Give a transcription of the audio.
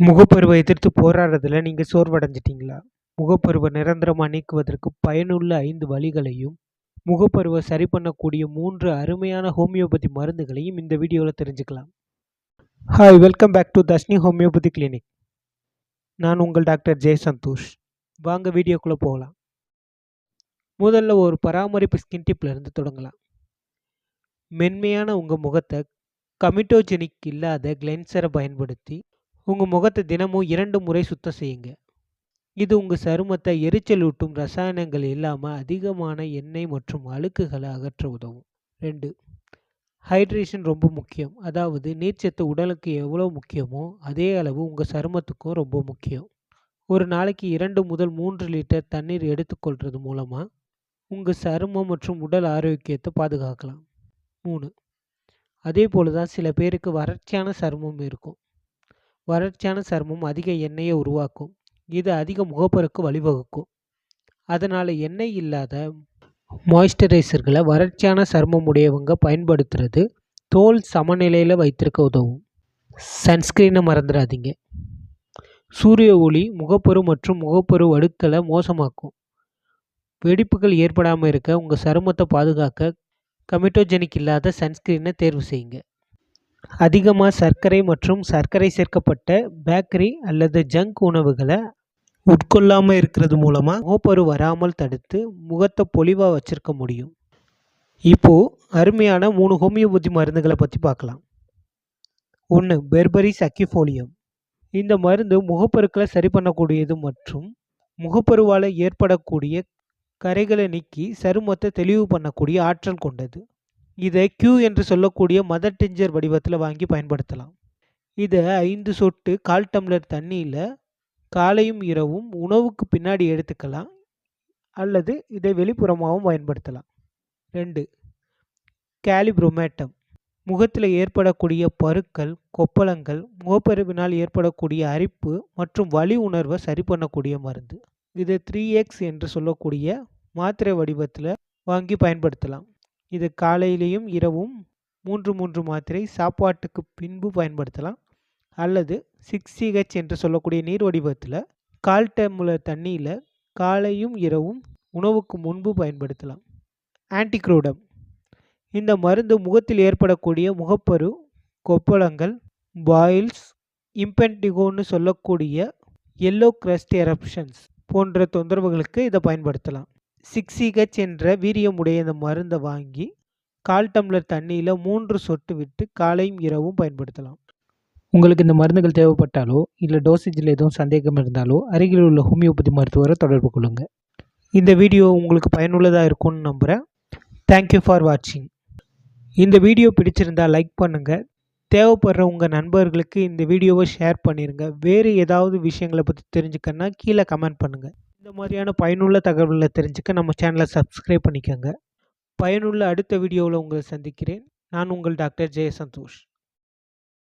முகப்பருவை எதிர்த்து போராடுறதுல நீங்கள் சோர்வடைஞ்சிட்டிங்களா? முகப்பருவை நிரந்தரமாக நீக்குவதற்கு பயனுள்ள ஐந்து வழிகளையும் முகப்பருவை சரி பண்ணக்கூடிய மூன்று அருமையான ஹோமியோபதி மருந்துகளையும் இந்த வீடியோவில் தெரிஞ்சுக்கலாம். Hi welcome back to Tashni homeopathy clinic நான் உங்கள் டாக்டர் ஜெய் சந்தோஷ். வாங்க வீடியோக்குள்ளே போகலாம். முதல்ல ஒரு பராமரிப்பு ஸ்கின் டிப்லேருந்து தொடங்கலாம். மென்மையான உங்கள் முகத்தை கமிட்டோஜெனிக் இல்லாத கிளென்சரை பயன்படுத்தி உங்கள் முகத்தை தினமும் இரண்டு முறை சுத்தம் செய்யுங்க. இது உங்கள் சருமத்தை எரிச்சலூட்டும் ரசாயனங்கள் இல்லாமல் அதிகமான எண்ணெய் மற்றும் அழுக்குகளை அகற்ற உதவும். ரெண்டு ஹைட்ரேஷன் ரொம்ப முக்கியம். அதாவது நீர்ச்சத்து உடலுக்கு எவ்வளோ முக்கியமோ அதே அளவு உங்கள் சருமத்துக்கும் ரொம்ப முக்கியம். ஒரு நாளைக்கு இரண்டு முதல் மூன்று லிட்டர் தண்ணீர் எடுத்துக்கொள்கிறது மூலமாக உங்கள் சருமம் மற்றும் உடல் ஆரோக்கியத்தை பாதுகாக்கலாம். மூணு அதே போல் தான் சில பேருக்கு வறட்சியான சருமம் இருக்கும். வறட்சியான சருமம் அதிக எண்ணெயை உருவாக்கும். இது அதிக முகப்பருக்கு வழிவகுக்கும். அதனால் எண்ணெய் இல்லாத மாய்ஸ்சரைசர்களை வறட்சியான சருமம் உடையவங்க பயன்படுத்துறது தோல் சமநிலையில் வைத்திருக்க உதவும். சன்ஸ்கிரீனை மறந்துடாதீங்க. சூரிய ஒளி முகப்பரு மற்றும் முகப்பரு வடுக்களை மோசமாக்கும். வெடிப்புகள் ஏற்படாமல் இருக்க உங்கள் சருமத்தை பாதுகாக்க கமிட்டோஜெனிக் இல்லாத சன்ஸ்கிரீனை தேர்வு செய்யுங்க. அதிகமாக சர்க்கரை மற்றும் சர்க்கரை சேர்க்கப்பட்ட பேக்கரி அல்லது ஜங்க் உணவுகளை உட்கொள்ளாமல் இருக்கிறது மூலமாக முகப்பரு வராமல் தடுத்து முகத்தை பொலிவாக வச்சுருக்க முடியும். இப்போது அருமையான மூணு ஹோமியோபதி மருந்துகளை பற்றி பார்க்கலாம். ஒன்று பெர்பரி சக்கிஃபோலியம். இந்த மருந்து முகப்பருக்களை சரி பண்ணக்கூடியது மற்றும் முகப்பருவால் ஏற்படக்கூடிய கரைகளை நீக்கி சருமத்தை தெளிவு பண்ணக்கூடிய ஆற்றல் கொண்டது. இதை கியூ என்று சொல்லக்கூடிய மதர் டிஞ்சர் வடிவத்தில் வாங்கி பயன்படுத்தலாம். இதை ஐந்து சொட்டு கால் டம்ளர் தண்ணியில் காலையும் இரவும் உணவுக்கு பின்னாடி எடுத்துக்கலாம். அல்லது இதை வெளிப்புறமாகவும் பயன்படுத்தலாம். ரெண்டு கேலிப்ரோமேட்டம் முகத்தில் ஏற்படக்கூடிய பருக்கள் கொப்பளங்கள் முகப்பருவினால் ஏற்படக்கூடிய அரிப்பு மற்றும் வலி உணர்வை சரி பண்ணக்கூடிய மருந்து. இது த்ரீ எக்ஸ் என்று சொல்லக்கூடிய மாத்திரை வடிவத்தில் வாங்கி பயன்படுத்தலாம். இது காலையிலையும் இரவும் மூன்று மூன்று மாத்திரை சாப்பாட்டுக்கு பின்பு பயன்படுத்தலாம். அல்லது சிக்ஸ் சிஹெச் என்று சொல்லக்கூடிய நீர் வடிவத்தில் கால் டம்ளர் தண்ணியில் காலையும் இரவும் உணவுக்கு முன்பு பயன்படுத்தலாம். ஆன்டிக்ரோடம். இந்த மருந்து முகத்தில் ஏற்படக்கூடிய முகப்பரு கொப்பளங்கள் பாயில்ஸ் இம்பென்டிகோன்னு சொல்லக்கூடிய எல்லோ கிரஸ்ட் எரப்ஷன்ஸ் போன்ற தொந்தரவுகளுக்கு இதை பயன்படுத்தலாம். சிக்ஸிகச் என்ற வீரியமுடைய இந்த மருந்தை வாங்கி கால் டம்ளர் தண்ணியில் மூன்று சொட்டு விட்டு காலையும் இரவும் பயன்படுத்தலாம். உங்களுக்கு இந்த மருந்துகள் தேவைப்பட்டாலோ இல்லை டோசேஜில் எதுவும் சந்தேகம் இருந்தாலோ அருகில் உள்ள ஹோமியோபதி மருத்துவரை தொடர்பு கொள்ளுங்கள் இந்த வீடியோ உங்களுக்கு பயனுள்ளதாக இருக்கும்னு நம்புகிறேன் தேங்க்யூ ஃபார் வாட்சிங் இந்த வீடியோ பிடிச்சிருந்தால் லைக் பண்ணுங்கள் தேவைப்படுற உங்கள் நண்பர்களுக்கு இந்த வீடியோவை ஷேர் பண்ணிடுங்க வேறு ஏதாவது விஷயங்களை பற்றி தெரிஞ்சுக்கன்னா கீழே கமெண்ட் பண்ணுங்கள் இந்த மாதிரியான பயனுள்ள தகவல்களை தெரிஞ்சுக்க நம்ம சேனலை சப்ஸ்கிரைப் பண்ணிக்கோங்க. பயனுள்ள அடுத்த வீடியோவில் உங்களை சந்திக்கிறேன். நான் உங்கள் டாக்டர் ஜெய சந்தோஷ்